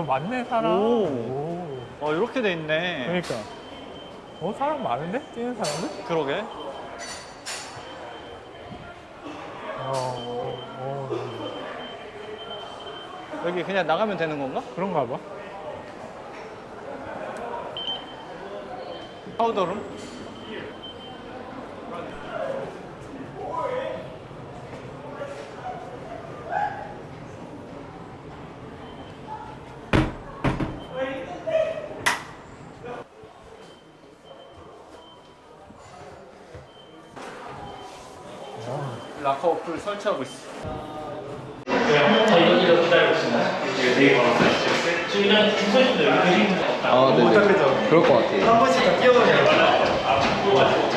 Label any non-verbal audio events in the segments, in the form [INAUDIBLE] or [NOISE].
어, 많네, 사람. 오. 오. 어 이렇게 돼 있네. 그러니까. 어, 사람 많은데? 뛰는 사람들? 그러게. 어, 어, 어. 여기 그냥 나가면 되는 건가? 그런가 봐. 파우더룸? 설치하고 있어. 아, 네네. 그럴 것 같아요. 나. 아, 또힘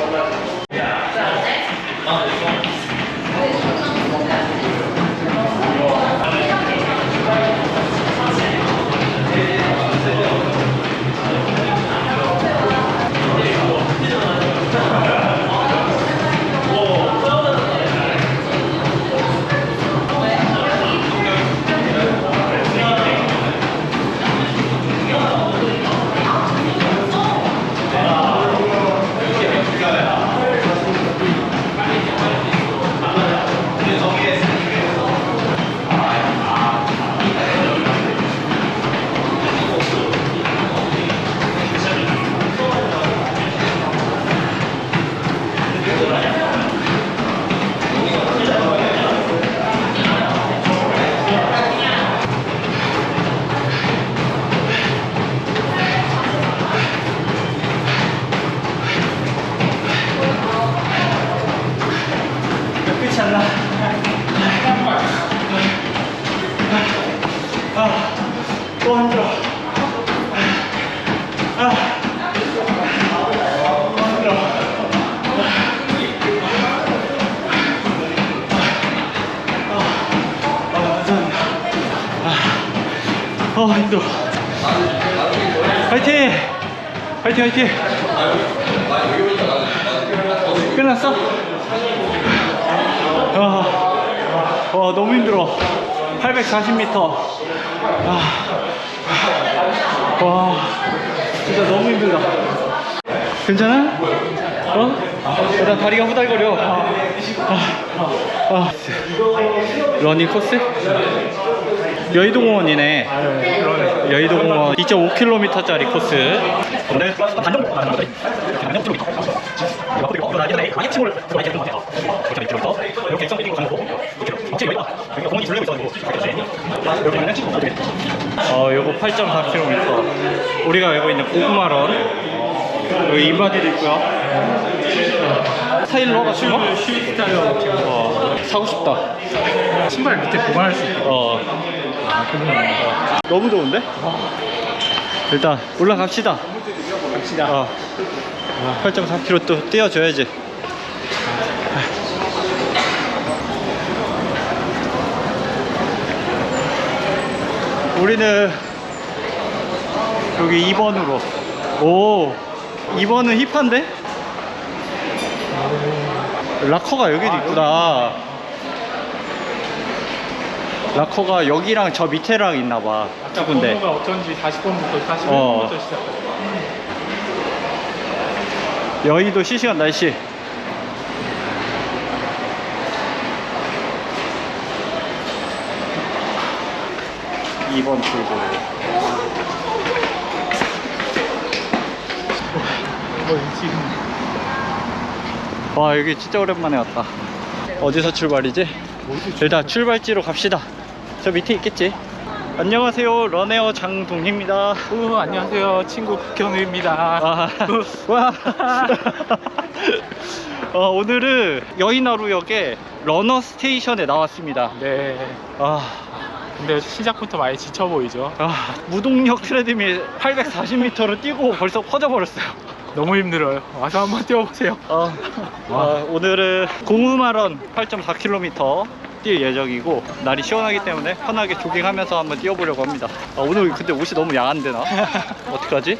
들어. 아, 또 힘들어. 아. 아, 어, 힘들어. 화이팅! 화이팅, 화이팅! 끝났어? 아, 와, 너무 힘들어. 840m. 아, 와, 진짜 너무 힘들다. 괜찮아? 어? 나 다리가 후달거려. 아, 아, 러닝 코스? 여의도공원이네. 여의도공원 2.5km짜리 코스. 오늘 반정 어, 요거 8.4km. 우리가 알고 있는 고구마런. 여기 인바디도 있고요. 타일러 같은 거? 슈 스타일러 어, 사고 싶다. 신발 밑에 보관할 수 있고. 어. 너무 좋은데? 일단 올라갑시다. 갑시다. 어. 8.4km 또 뛰어줘야지. 우리는 여기 2번으로. 오, 2번은 힙한데? 락커가 여기도 있구나. 락커가 여기랑 저 밑에랑 있나봐. 두 군데. 번호가 어쩐지 40번부터 41번부터 어. 시작. 여의도 실시간 날씨. 이번 출구. 어, 지금 와, 여기 진짜 오랜만에 왔다. 어디서 출발이지? 일단 출발지로 갑시다. 저 밑에 있겠지? 안녕하세요. 런웨어 장동희입니다. 어, 안녕하세요. 친구 박현우입니다. 아, [LAUGHS] 와. 어, 오늘은 여의나루역에 러너 스테이션에 나왔습니다. 네. 아, 근데 시작부터 많이 지쳐 보이죠? 아, 무동력 트레드밀 840m를 뛰고 벌써 퍼져버렸어요. 너무 힘들어요. 와서 한번 뛰어보세요. 아, 아, 오늘은 공우마런 8.4km 뛸 예정이고 날이 시원하기 때문에 편하게 조깅하면서 한번 뛰어보려고 합니다. 아, 오늘 근데 옷이 너무 야한데 나? 어떡하지?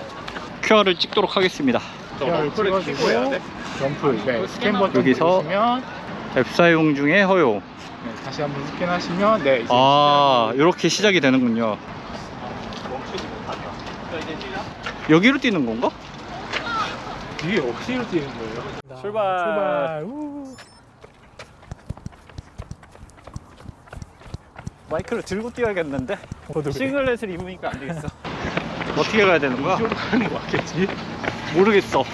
QR을 찍도록 하겠습니다. 을 찍어주고 점프, 네, 스캔 버튼 여기서 누르시면 앱 사용 중에 허용. 네, 다시 한번 스캔하시면 네, 이제 아, 이렇게 시작이 되는군요. 여기로 뛰는 건가? 이게 어디로 뛰는 거예요? 출발. 출발. 우. 마이크를 들고 뛰어야겠는데 어디 싱글렛을 입으니까 안 되겠어. [LAUGHS] 어떻게 가야 되는 거야? 이쪽으로 가는 거 맞겠지? 모르겠어.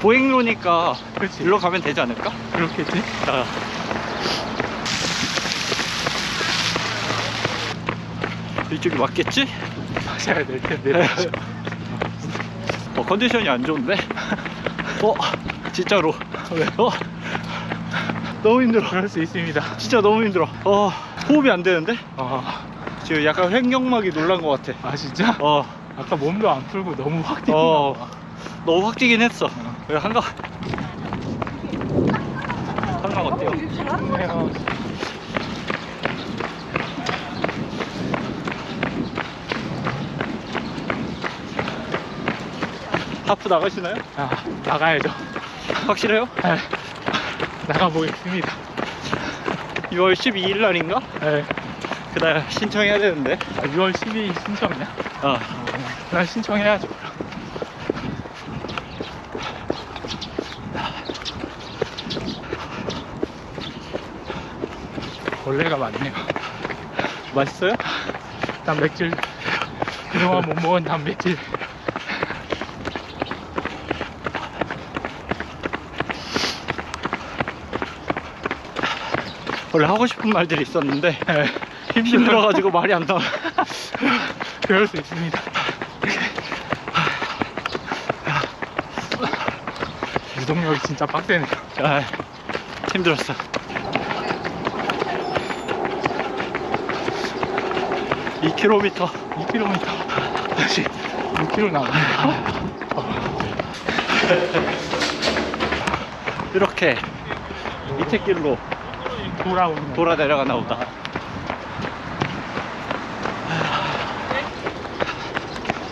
보행로니까 그렇지. 일로 가면 되지 않을까? 그렇겠지? 자. 이쪽이 맞겠지? 마셔야 될 텐데. 어, 컨디션이 안 좋은데? 어, 진짜로. 어, 너무 힘들어. 그럴 수 있습니다. 진짜 너무 힘들어. 어, 호흡이 안 되는데? 아, 지금 약간 횡격막이 놀란 것 같아. 아 진짜? 어, 아까 몸도 안 풀고 너무 확 뛰나 어, 봐. 너무 확 뛰긴 했어. 왜 한강, 한강 어때요? 좋네요. 하프 나가시나요? 아, 나가야죠. 확실해요? 네. 나가보겠습니다. 6월 12일 날인가? 네. 그날 신청해야 되는데. 아, 6월 12일 신청이야? 어, 그날 신청해야죠. 벌레가 많네요. 맛있어요? 단백질 그동안 못 먹은 단백질 원래 하고 싶은 말들이 있었는데 네. 힘들어가지고 말이 안 나와. 그럴 수 있습니다. 유동력이 진짜 빡세네요. 아, 힘들었어. 이 k м 2km 다시 6km 나오네. 이렇게 밑에 길로 돌아오는 돌아 내려가나 보다.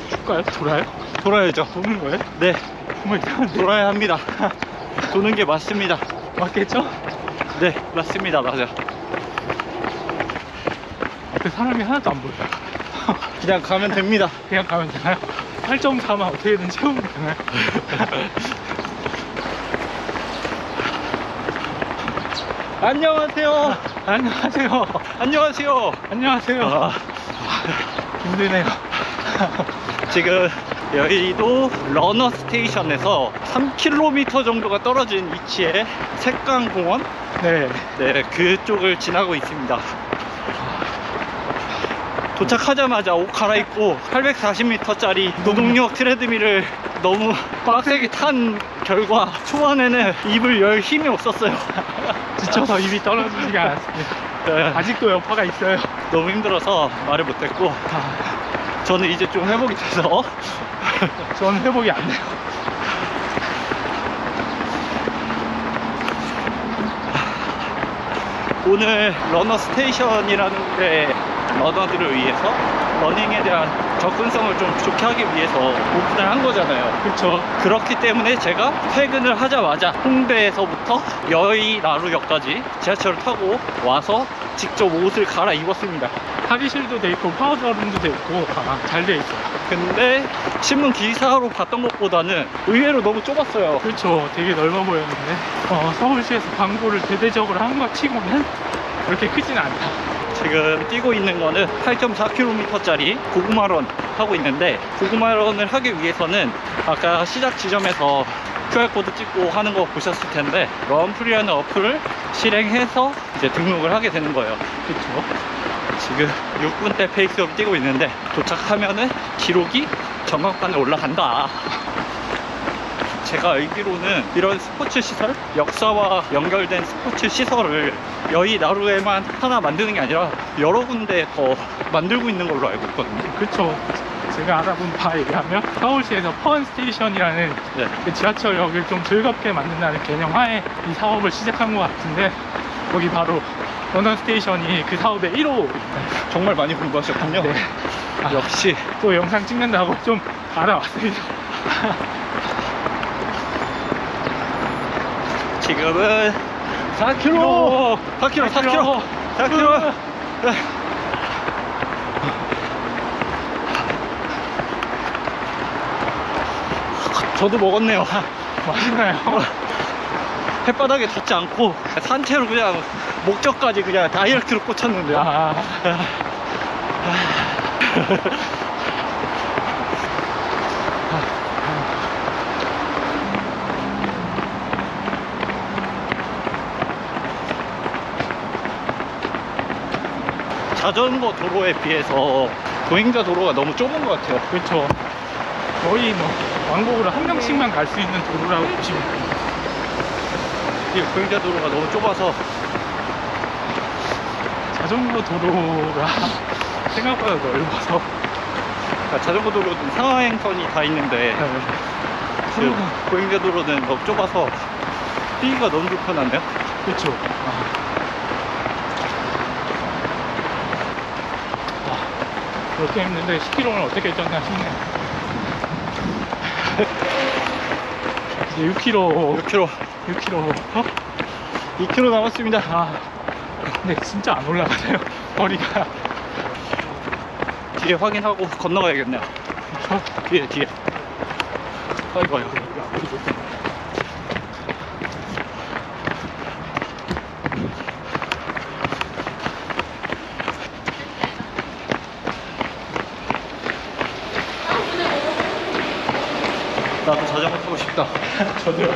줄까요? 돌아요? 돌아야죠. 도는 거예요? 네, 정말 이상한데. 돌아야 합니다. [LAUGHS] 도는 게 맞습니다. 맞겠죠? 네, 맞습니다. 맞아. 앞에 사람이 하나도 안 보여요. [LAUGHS] 그냥 가면 됩니다. 그냥 가면 되나요? 8.4만 어떻게든 채우면 되나요? [LAUGHS] 안녕하세요. 안녕하세요. 안녕하세요. 안녕하세요. 아, 힘드네요. 지금 여의도 러너 스테이션에서 3km 정도가 떨어진 위치에 색강공원 네. 네 그쪽을 지나고 있습니다 도착하자마자 옷 갈아입고 840m짜리 노동력 트레드밀을 너무 빡세게 탄 결과 초반에는 입을 열 힘이 없었어요 [LAUGHS] 지쳐서 입이 떨어지지가 않습니다. 네, 아직도 여파가 있어요. 너무 힘들어서 말을 못했고 아, 저는 이제 좀 회복이 돼서 [LAUGHS] 저는 회복이 안 돼요. 오늘 러너 스테이션이라는 데 러너들을 위해서 러닝에 대한 접근성을 좀 좋게 하기 위해서 오픈을 한 거잖아요. 그렇죠. 그렇기 때문에 제가 퇴근을 하자마자 홍대에서부터 여의 나루역까지 지하철을 타고 와서 직접 옷을 갈아 입었습니다. 탈의실도 돼 있고 파우더룸도 돼 있고 아, 잘돼 있어요. 근데 신문 기사로 봤던 것보다는 의외로 너무 좁았어요. 그렇죠. 되게 넓어 보였는데 어, 서울시에서 광고를 대대적으로 한 것 치고는 그렇게 크진 않다. 지금 뛰고 있는 거는 8.4km짜리 고구마런 하고 있는데 고구마런을 하기 위해서는 아까 시작 지점에서 QR코드 찍고 하는 거 보셨을 텐데 런프리라는 어플을 실행해서 이제 등록을 하게 되는 거예요. 그렇죠. 지금 6분대 페이스로 뛰고 있는데 도착하면은 기록이 정각판에 올라간다. 제가 알기로는 이런 스포츠 시설, 역사와 연결된 스포츠 시설을 여의 나루에만 하나 만드는 게 아니라 여러 군데 더 만들고 있는 걸로 알고 있거든요. 그렇죠. 제가 알아본 바에 의하면 서울시에서 퍼원 스테이션이라는 네. 그 지하철역을 좀 즐겁게 만든다는 개념 하에 이 사업을 시작한 것 같은데 거기 바로 런던 스테이션이 그 사업의 1호 정말 많이 공부하셨군요. 네. 아, 역시 또 영상 찍는다고 좀 알아왔습니다. 지금은 4km 4km 4km 4km, 4 저도 먹었네요. 맛있나요? 햇바닥에 닿지 않고 산채로 그냥 목적까지 그냥 다이렉트로 꽂혔는데요. 아... [LAUGHS] 자전거 도로에 비해서 보행자 도로가 너무 좁은 것 같아요. 그렇죠. 거의 뭐 왕복으로 한 명씩만 갈 수 있는 도로라고 보시면. 이 보행자 도로가 너무 좁아서 자전거 도로가 [LAUGHS] 생각보다 넓어서 그러니까 자전거 도로는 상하행선이 다 있는데 그 보행자 도로는 너무 좁아서 뛰기가 너무 불편한데요? 그렇죠. 아. 아, 그렇게 했는데 10km를 어떻게 쪘나 싶네요. 이제 6km, 6km, 6km. 어? 2km 남았습니다. 아, 근데 진짜 안 올라가네요. 거리가. 뒤에 확인하고 건너가야겠네요. 저, 뒤에, 뒤에. 아이고, 아이고. 나도 싶다. [LAUGHS] 저도요.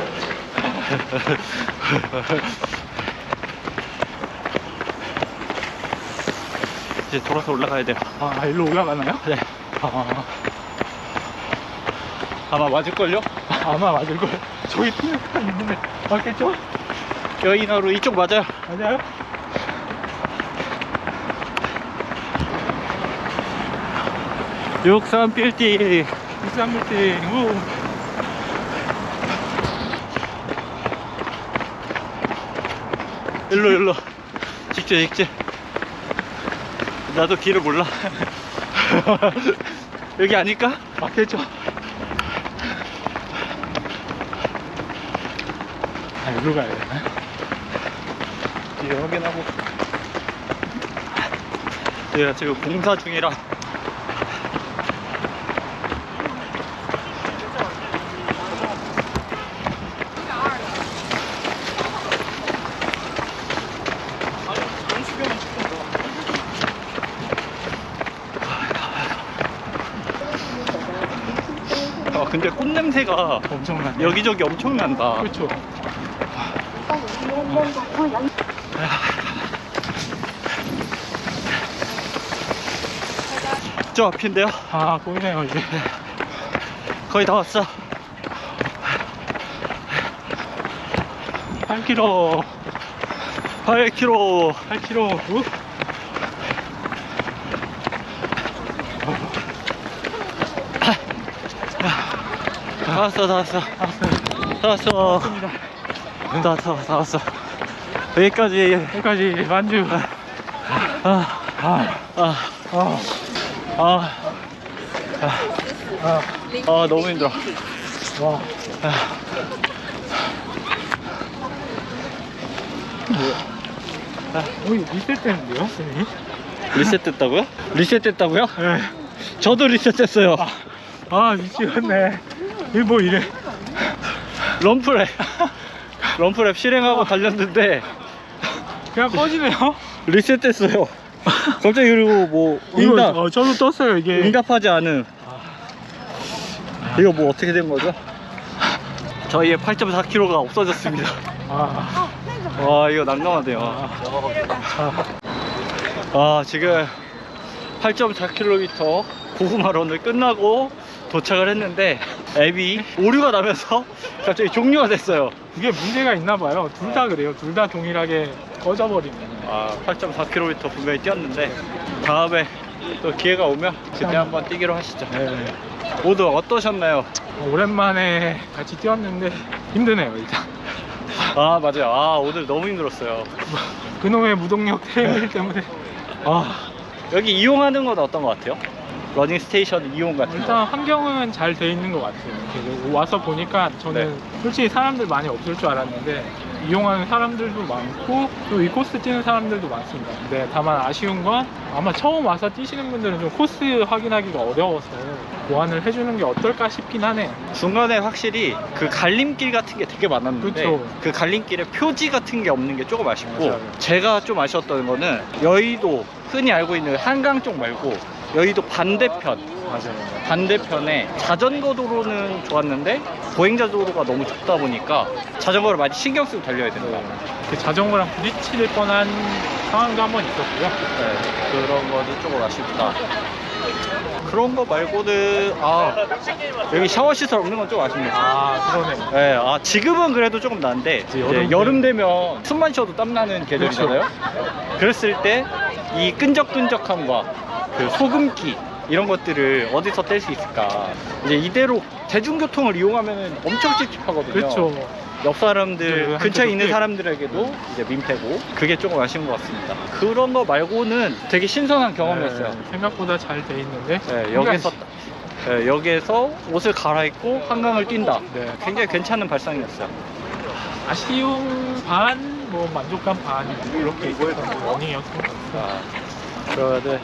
이제 돌아서 올라가야 돼요. 아, 일로 올라가나요? 네. 아, 아마 맞을걸요? 아마 맞을걸. 저기 통역판 있는데 맞겠죠? 여인하루 이쪽 맞아요. 맞아요? 육삼 빌딩. 일산빌딩, 우. 일로 일로. 직진 직진. 나도 길을 몰라. [LAUGHS] 여기 아닐까? 맞겠죠? 아, 일로 가야 되나? 뒤에 확인하고. 제가 지금 공사 중이라. 아 근데 꽃 냄새가 엄청나네. 여기저기 엄청 난다. 그렇죠. 저 앞인데요. 아, 보이네요, 이제. 거의 다 왔어. 8km, 8km. 8km. 우. 다 왔어, 다 왔어. 다 왔어. 다 왔어, 다 왔어. 여기까지. 여기까지 만주. 아, 아, 아, 아, 아, 아, 아, 너무 힘들어. 와. 아, 거의 리셋되는데요, 쌤이? 리셋됐다고요? 리셋됐다고요? 네. 저도 리셋됐어요. 아, 미치겠네. 이게 뭐 이래. 럼프랩. 럼프랩 실행하고 달렸는데 그냥 꺼지네요. 리셋됐어요. 갑자기 그리고 뭐 응답, 이거, 어, 저도 떴어요, 이게. 응답하지 않은. 이거 뭐 어떻게 된 거죠? 저희의 8.4kg가 없어졌습니다. 아, 와 이거 난감하네요. 아, 아 지금 8.4km 고구마런을 끝나고 도착을 했는데 앱이 오류가 나면서 [LAUGHS] 갑자기 종료가 됐어요. 그게 문제가 있나 봐요. 둘 다 그래요. 둘 다 동일하게 꺼져버리면. 아 8.4km 분명히 뛰었는데 다음에 또 기회가 오면 그때 한번 뛰기로 하시죠. 네. 모두 어떠셨나요? 오랜만에 같이 뛰었는데 힘드네요, 일단. 아 맞아요. 아 오늘 너무 힘들었어요. 그놈의 무동력 테일 [LAUGHS] 때문에. 아, 여기 이용하는 건 어떤 것 같아요? 러닝 스테이션 이용 같은 거. 일단 환경은 잘 돼 있는 것 같아요. 이렇게 와서 보니까 저는 네. 솔직히 사람들 많이 없을 줄 알았는데 이용하는 사람들도 많고 또 이 코스 뛰는 사람들도 많습니다. 근데 다만 아쉬운 건 아마 처음 와서 뛰시는 분들은 좀 코스 확인하기가 어려워서 보완을 해주는 게 어떨까 싶긴 하네요. 중간에 확실히 그 갈림길 같은 게 되게 많았는데 그쵸. 그 갈림길에 표지 같은 게 없는 게 조금 아쉽고 맞아요. 제가 좀 아쉬웠던 거는 여의도 흔히 알고 있는 한강 쪽 말고 여의도 반대편 맞아요. 반대편에 자전거 도로는 좋았는데 보행자 도로가 너무 좁다 보니까 자전거를 많이 신경 쓰고 달려야 된다. 그 자전거랑 부딪힐 뻔한 상황도 한 번 있었고요. 네, 그런 거는 조금 아쉽다. 그런 거 말고는 아 여기 샤워 시설 없는 건 좀 아쉽네요. 아 그러네요. 네, 아 지금은 그래도 조금 나은데 이제 여름 여름, 되면 숨만 쉬어도 땀 나는 계절이잖아요. 그랬을 때 이 끈적끈적함과 그 소금기 이런 것들을 어디서 뗄 수 있을까? 이제 이대로 대중교통을 이용하면 엄청 찝찝하거든요. 그렇죠. 옆 사람들 네, 근처에 있는. 사람들에게도 이제 민폐고 그게 조금 아쉬운 것 같습니다. 그런 거 말고는 되게 신선한 경험이었어요. 네, 생각보다 잘 돼 있는데 네, 여기서 네, 여기에서 옷을 갈아입고 한강을 뛴다. 네. 굉장히 괜찮은 발상이었어요. 아쉬움 반, 뭐 만족감 반 이렇게 있었던 러닝이었던 것 같아 그러면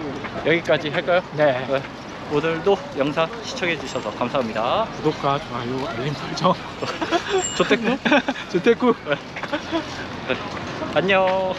여기까지 할까요? 네. 네. 오늘도 영상 시청해 주셔서 감사합니다. 구독과 좋아요, 알림 설정. [LAUGHS] 조태구 주택구. [LAUGHS] 안녕.